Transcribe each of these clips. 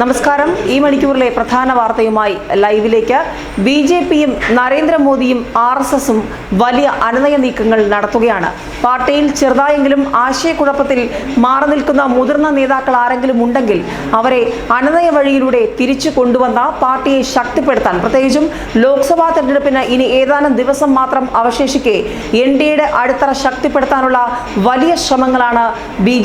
നമസ്കാരം. ഈ മണിക്കൂറിലെ പ്രധാന വാർത്തയുമായി ലൈവിലേക്ക് ബി ജെ പിയും നരേന്ദ്രമോദിയും ആർ എസ് എസും വലിയ അനുനയ നീക്കങ്ങൾ നടത്തുകയാണ്. പാർട്ടിയിൽ ചെറുതായെങ്കിലും ആശയക്കുഴപ്പത്തിൽ മാറി നിൽക്കുന്ന മുതിർന്ന നേതാക്കൾ ആരെങ്കിലും ഉണ്ടെങ്കിൽ അവരെ അനുനയ വഴിയിലൂടെ തിരിച്ചു കൊണ്ടുവന്ന പാർട്ടിയെ ശക്തിപ്പെടുത്താൻ. പ്രത്യേകിച്ചും ലോക്സഭാ തെരഞ്ഞെടുപ്പിന് ഇനി ഏതാനും ദിവസം മാത്രം അവശേഷിക്കെ എൻ ഡി എയുടെ അടിത്തറ ശക്തിപ്പെടുത്താനുള്ള വലിയ ശ്രമങ്ങളാണ് ബി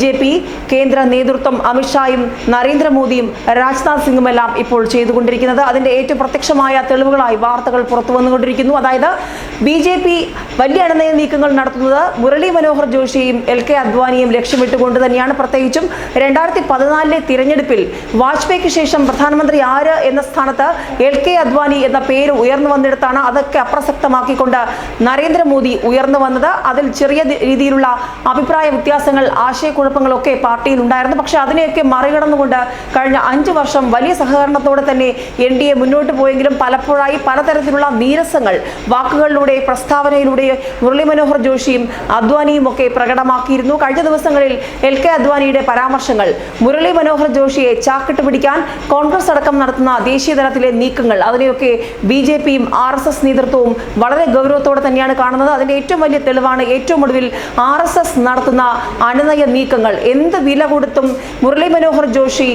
കേന്ദ്ര നേതൃത്വം അമിത്ഷായും നരേന്ദ്രമോദിയും രാജ്നാഥ് സിംഗുമെല്ലാം ഇപ്പോൾ ചെയ്തുകൊണ്ടിരിക്കുന്നത്. അതിന്റെ ഏറ്റവും പ്രത്യക്ഷമായ തെളിവുകളായി വാർത്തകൾ പുറത്തു വന്നുകൊണ്ടിരിക്കുന്നു. അതായത് ബി ജെ പി വലിയ അണനയ നീക്കങ്ങൾ നടത്തുന്നത് മുരളി മനോഹർ ജോഷിയും എൽ കെ അദ്വാനിയും ലക്ഷ്യമിട്ടുകൊണ്ട് തന്നെയാണ്. പ്രത്യേകിച്ചും രണ്ടായിരത്തി പതിനാലിലെ തിരഞ്ഞെടുപ്പിൽ വാജ്പേയിക്ക് ശേഷം പ്രധാനമന്ത്രി ആര് എന്ന സ്ഥാനത്ത് എൽ കെ അദ്വാനി എന്ന പേര് ഉയർന്നു വന്നിടത്താണ് അതൊക്കെ അപ്രസക്തമാക്കിക്കൊണ്ട് നരേന്ദ്രമോദി ഉയർന്നു വന്നത്. അതിൽ ചെറിയ രീതിയിലുള്ള അഭിപ്രായ വ്യത്യാസങ്ങൾ ആശയക്കുഴപ്പങ്ങളൊക്കെ പാർട്ടിയിൽ ഉണ്ടായിരുന്നു. പക്ഷേ അതിനെയൊക്കെ മറികടന്നുകൊണ്ട് കഴിഞ്ഞ അഞ്ചു വർഷം വലിയ സഹകരണത്തോടെ തന്നെ എൻ ഡി എ മുന്നോട്ട് പോയെങ്കിലും പലപ്പോഴായി പലതരത്തിലുള്ള നീരസങ്ങൾ വാക്കുകളിലൂടെ പ്രസ്താവനയിലൂടെ മുരളി മനോഹർ ജോഷിയും അദ്വാനിയും ഒക്കെ പ്രകടമാക്കിയിരുന്നു. കഴിഞ്ഞ ദിവസങ്ങളിൽ എൽ കെ അദ്വാനിയുടെ പരാമർശങ്ങൾ മുരളി മനോഹർ ജോഷിയെ ചാക്കിട്ട് പിടിക്കാൻ കോൺഗ്രസ് അടക്കം നടത്തുന്ന ദേശീയ തലത്തിലെ നീക്കങ്ങൾ അതിനെയൊക്കെ ബി ജെ പിയും ആർ എസ് എസ് നേതൃത്വവും വളരെ ഗൗരവത്തോടെ തന്നെയാണ് കാണുന്നത്. അതിന്റെ ഏറ്റവും വലിയ തെളിവാണ് ഏറ്റവും ഒടുവിൽ ആർ എസ് എസ് നടത്തുന്ന അനുനയ നീക്കങ്ങൾ. എന്ത് വില കൊടുത്തും മുരളി മനോഹർ ജോഷി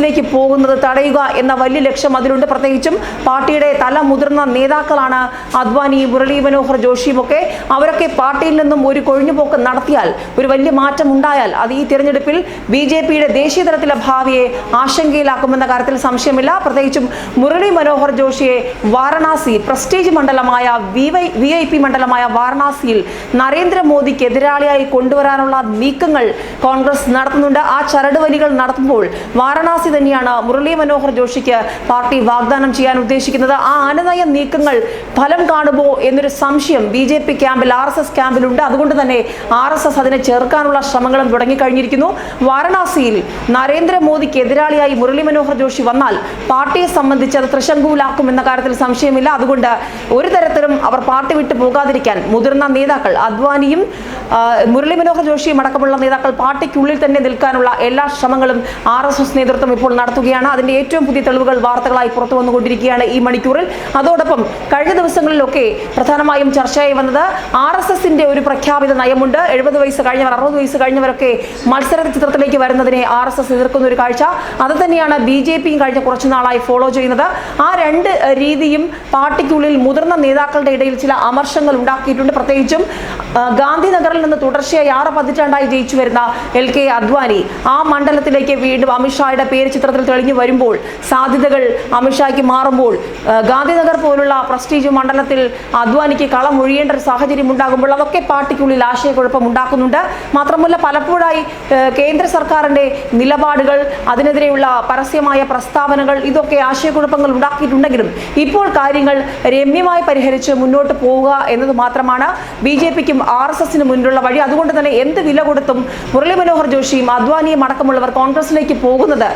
കോൺഗ്രസിലേക്ക് പോകുന്നത് തടയുക എന്ന വലിയ ലക്ഷ്യം അതിലുണ്ട്. പ്രത്യേകിച്ചും പാർട്ടിയുടെ തല മുതിർന്ന നേതാക്കളാണ് അദ്വാനി മുരളി മനോഹർ ജോഷിയും ഒക്കെ. അവരൊക്കെ പാർട്ടിയിൽ നിന്നും ഒരു കൊഴിഞ്ഞുപോക്ക് നടത്തിയാൽ ഒരു വലിയ മാറ്റം ഉണ്ടായാൽ അത് ഈ തിരഞ്ഞെടുപ്പിൽ ബി ജെ പിയുടെ ദേശീയ തലത്തിലെ ഭാവിയെ ആശങ്കയിലാക്കുമെന്ന കാര്യത്തിൽ സംശയമില്ല. പ്രത്യേകിച്ചും മുരളി മനോഹർ ജോഷിയെ വാരണാസി പ്രസ്റ്റേജ് മണ്ഡലമായ V Y V I P മണ്ഡലമായ വാരണാസിയിൽ നരേന്ദ്രമോദിക്ക് എതിരാളിയായി കൊണ്ടുവരാനുള്ള നീക്കങ്ങൾ കോൺഗ്രസ് നടത്തുന്നുണ്ട്. ആ ചരടുവലികൾ നടത്തുമ്പോൾ വാരണാസി തന്നെയാണ് മുരളി മനോഹർ ജോഷിക്ക് പാർട്ടി വാഗ്ദാനം ചെയ്യാൻ ഉദ്ദേശിക്കുന്നത്. ആ അനുനയ നീക്കങ്ങൾ ഫലം കാണുമോ എന്നൊരു സംശയം ബി ജെ പി ക്യാമ്പിൽ ആർ എസ് എസ് ക്യാമ്പിലുണ്ട്. അതുകൊണ്ട് തന്നെ ആർ എസ് എസ് അതിനെ ചേർക്കാനുള്ള ശ്രമങ്ങളും തുടങ്ങിക്കഴിഞ്ഞിരിക്കുന്നു. വാരണാസിയിൽ നരേന്ദ്രമോദിക്ക് എതിരാളിയായി മുരളി മനോഹർ ജോഷി വന്നാൽ പാർട്ടിയെ സംബന്ധിച്ച് അത് തൃശങ്കൂലാക്കും എന്ന കാര്യത്തിൽ സംശയമില്ല. അതുകൊണ്ട് ഒരു തരത്തിലും അവർ പാർട്ടി വിട്ടു പോകാതിരിക്കാൻ മുതിർന്ന നേതാക്കൾ അദ്വാനിയും മുരളി മനോഹർ ജോഷിയും അടക്കമുള്ള നേതാക്കൾ പാർട്ടിക്കുള്ളിൽ തന്നെ നിൽക്കാനുള്ള എല്ലാ ശ്രമങ്ങളും ആർ എസ് എസ് നേതൃത്വം ഇപ്പോൾ നടത്തുകയാണ്. അതിന്റെ ഏറ്റവും പുതിയ തെളിവുകൾ വാർത്തകളായി പുറത്തു വന്നുകൊണ്ടിരിക്കുകയാണ് ഈ മണിക്കൂറിൽ. അതോടൊപ്പം കഴിഞ്ഞ ദിവസങ്ങളിലൊക്കെ പ്രധാനമായും ചർച്ചയായി വന്നത് ആർ എസ് എസിന്റെ ഒരു പ്രഖ്യാപിത നയമുണ്ട്. എഴുപത് വയസ്സ് കഴിഞ്ഞവർ അറുപത് വയസ്സ് കഴിഞ്ഞവരൊക്കെ മത്സര ചിത്രത്തിലേക്ക് വരുന്നതിനെ ആർ എസ് എസ് എതിർക്കുന്ന ഒരു കാഴ്ച. അത് തന്നെയാണ് ബി ജെ പിയും കഴിഞ്ഞ കുറച്ചു നാളായി ഫോളോ ചെയ്യുന്നത്. ആ രണ്ട് രീതിയും പാർട്ടിക്കുള്ളിൽ മുതിർന്ന നേതാക്കളുടെ ഇടയിൽ ചില അമർശങ്ങൾ ഉണ്ടാക്കിയിട്ടുണ്ട്. പ്രത്യേകിച്ചും ഗാന്ധിനഗറിൽ നിന്ന് തുടർച്ചയായി ആറ് പതിറ്റാണ്ടായി ജയിച്ചു വരുന്ന എൽ കെ അദ്വാനി ആ മണ്ഡലത്തിലേക്ക് വീണ്ടും അമിത്ഷായുടെ പേര് ചിത്രത്തിൽ തെളിഞ്ഞു വരുമ്പോൾ സാധ്യതകൾ അമിത്ഷായ്ക്ക് മാറുമ്പോൾ ഗാന്ധിനഗർ പോലുള്ള പ്രസ്റ്റീജ് മണ്ഡലത്തിൽ അദ്വാനിക്ക് കളം ഒഴിയേണ്ട ഒരു സാഹചര്യം ഉണ്ടാകുമ്പോൾ അതൊക്കെ പാർട്ടിക്കുള്ളിൽ ആശയക്കുഴപ്പം ഉണ്ടാക്കുന്നുണ്ട്. മാത്രമല്ല പലപ്പോഴായി കേന്ദ്ര സർക്കാരിന്റെ നിലപാടുകൾ അതിനെതിരെയുള്ള പരസ്യമായ പ്രസ്താവനകൾ ഇതൊക്കെ ആശയക്കുഴപ്പങ്ങൾ ഉണ്ടാക്കിയിട്ടുണ്ടെങ്കിലും ഇപ്പോൾ കാര്യങ്ങൾ രമ്യമായി പരിഹരിച്ച് മുന്നോട്ട് പോവുക എന്നത് മാത്രമാണ് ബി ജെ പിക്കും ആർ എസ് എസിന് മുന്നിലുള്ള വഴി. അതുകൊണ്ട് തന്നെ എന്ത് വില കൊടുത്തും മുരളി മനോഹർ ജോഷിയും അദ്വാനിയും അടക്കമുള്ളവർ കോൺഗ്രസിലേക്ക് പോകുന്നത്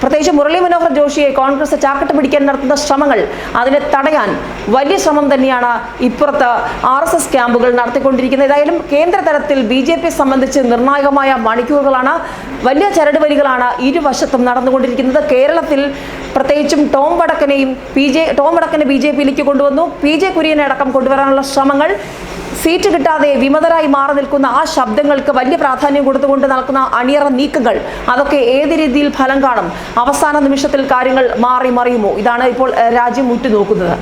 പ്രത്യേകിച്ച് മുരളി മനോഹർ ജോഷിയെ കോൺഗ്രസ് ചാക്കട്ട് പിടിക്കാൻ നടത്തുന്ന ശ്രമങ്ങൾ അതിനെ തടയാൻ വലിയ ശ്രമം തന്നെയാണ് ഇപ്പുറത്ത് ആർ എസ് എസ് ക്യാമ്പുകൾ നടത്തിക്കൊണ്ടിരിക്കുന്നത്. ഏതായാലും കേന്ദ്ര തലത്തിൽ ബി ജെ പി സംബന്ധിച്ച് നിർണായകമായ മണിക്കൂറുകളാണ്. വലിയ ചരടുവലികളാണ് ഇരുവശത്തും നടന്നുകൊണ്ടിരിക്കുന്നത്. കേരളത്തിൽ പ്രത്യേകിച്ചും ടോം വടക്കനെയും പി ജെ ടോം വടക്കനെ ബി ജെ പിയിലേക്ക് കൊണ്ടുവന്നു. പി ജെ കുര്യനെ അടക്കം കൊണ്ടുവരാനുള്ള ശ്രമങ്ങൾ സീറ്റ് കിട്ടാതെ വിമതരായി മാറി നിൽക്കുന്ന ആ ശബ്ദങ്ങൾക്ക് വലിയ പ്രാധാന്യം കൊടുത്തുകൊണ്ട് നടക്കുന്ന അണിയറ നീക്കങ്ങൾ അതൊക്കെ ഏത് രീതിയിൽ ഫലം കാണും? അവസാന നിമിഷത്തിൽ കാര്യങ്ങൾ മാറി മറിയുമോ? ഇതാണ് ഇപ്പോൾ രാജ്യം ഉറ്റുനോക്കുന്നത്.